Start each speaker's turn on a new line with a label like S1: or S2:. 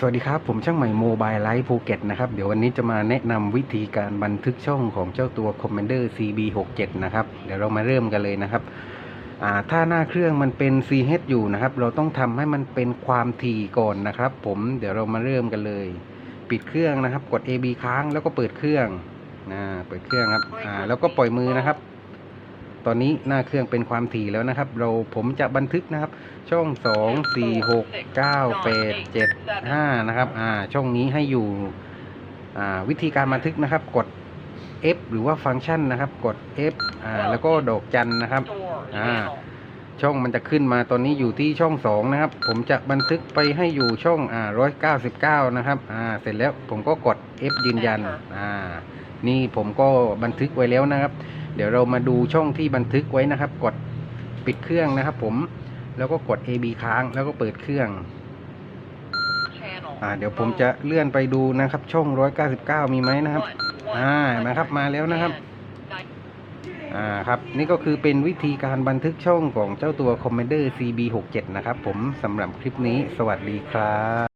S1: สวัสดีครับ ผมช่างใหม่โมบายไลท์ภูเก็ตนะครับ เดี๋ยววันนี้จะมาแนะนำวิธีการบันทึกช่องของเจ้าตัว Commander CB67 นะครับ เดี๋ยวเรามาเริ่มกันเลยนะครับถ้าหน้าเครื่องมันเป็น CH อยู่นะครับ เราต้องทำให้มันเป็นความถี่ก่อนนะครับ ผมเดี๋ยวเรามาเริ่มกันเลย ปิดเครื่องนะครับ กด AB ค้างแล้วก็เปิดเครื่องนะเปิดเครื่องครับแล้วก็ปล่อยมือนะครับ ตอนนี้หน้าเครื่องเป็นความถี่แล้วนะครับ เราผมจะบันทึกนะครับ ช่องสองสี่หกเก้าแปดเจ็ดห้านะครับ อ่า ช่องนี้ให้อยู่ อ่า วิธีการบันทึกนะครับ กด F หรือว่าฟังก์ชันนะครับ กด F อ่า แล้วก็ดอกจันนะครับ อ่า ช่องมันจะขึ้นมาตอนนี้อยู่ที่ช่องสองนะครับ ผมจะบันทึกไปให้อยู่ช่องอ่าร้อยเก้าสิบเก้านะครับอ่าเสร็จแล้วผมก็กด F ยืนยันอ่านี่ผมก็บันทึกไว้แล้วนะครับ เดี๋ยวเรามาดูช่องที่บันทึกไว้นะครับ กดปิดเครื่องนะครับผมแล้วก็กด AB ค้างแล้วก็เปิดเครื่องอ่าเดี๋ยวผมจะเลื่อนไปดูนะครับ ช่อง 199 มีไหมนะครับ อ่าเห็นไหมครับมาแล้วนะครับ อ่าครับนี่ก็คือเป็นวิธีการบันทึกช่องของเจ้าตัว Commander CB67 นะครับผมสำหรับคลิปนี้สวัสดีครับ